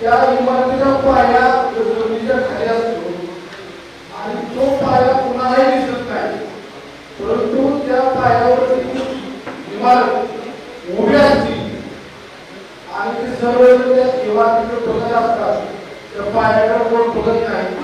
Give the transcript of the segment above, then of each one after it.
त्या इमारतीचा पाया जमिनीच्या खाली असतो आणि तो पाया कुणालाही दिसत नाही परंतु त्या पायावरती इमारत आणि ते सर्व त्या इमारतीचे ठोकाय असतात. त्या पायाकडे कोण ठोकत नाही.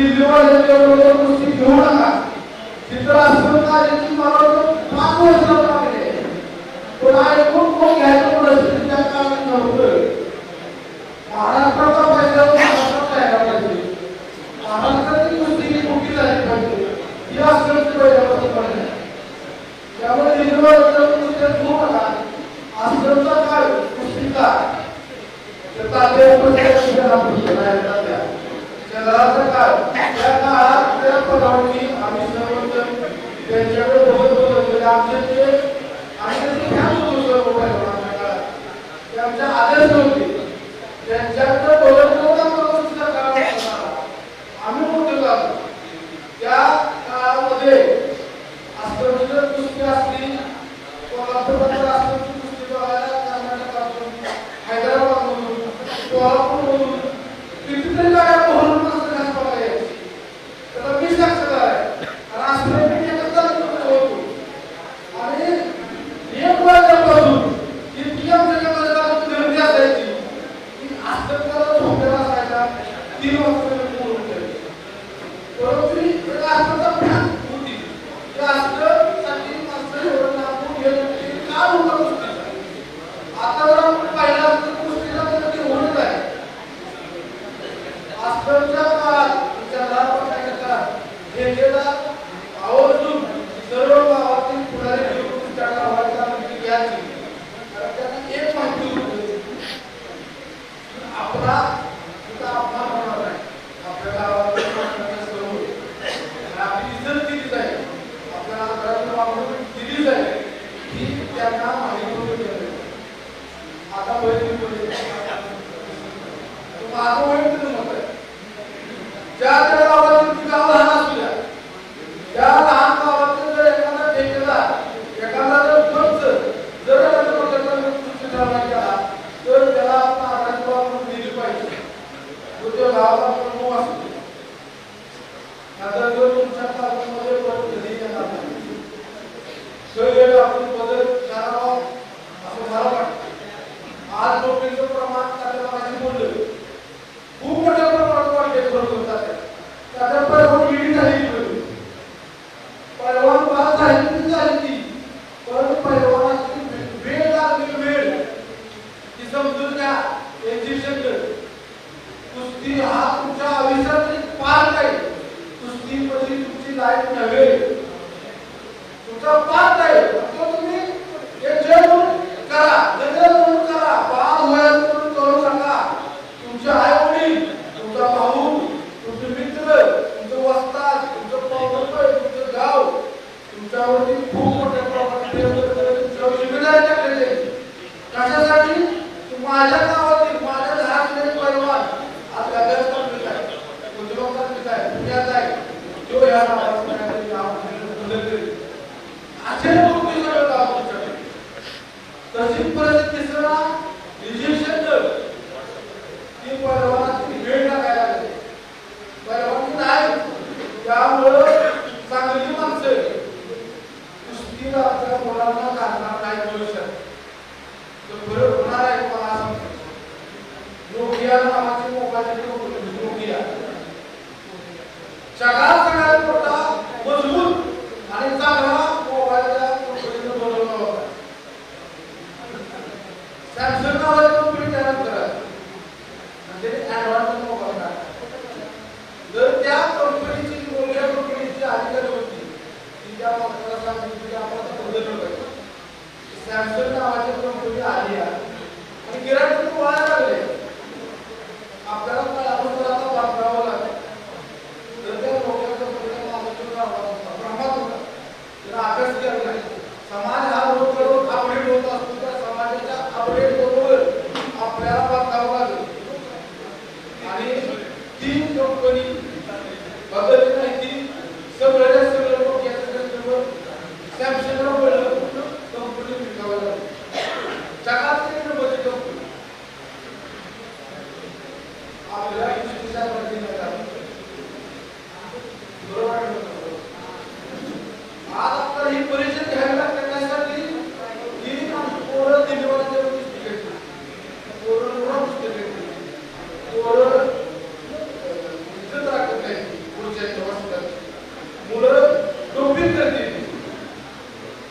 गोष्टी घेऊ नका चित्र असं पण ऐकून कोण घ्यायचं परिस्थितीच्या कारण a cana Cada dois a gente já Dawidi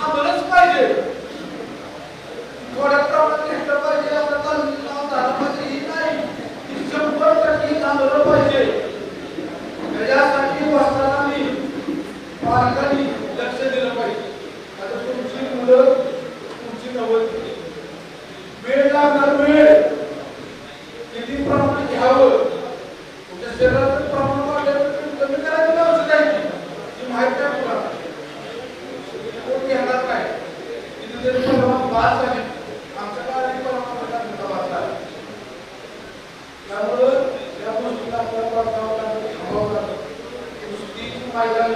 थांबलंच पाहिजे. थोड्या प्रमाणात घेतलं पाहिजे आता तालमीला झालं पाहिजे ही नाही. शंभर टक्के थांबलं पाहिजे. त्याच्यासाठी वाचताना मी पालकांनी लक्ष दिलं पाहिजे. आता तुमची मुलं तुमची नवल वेळ लागणार वेळ.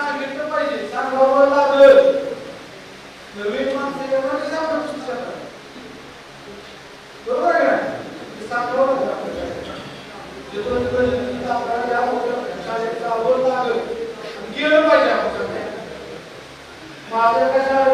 सांगितलं पाहिजे. सांगावं लागलं. नवीन माणसं सांगू शकतात बरोबर आहे ना सांगावं लागलं गेलं पाहिजे आपण माझ्या कशा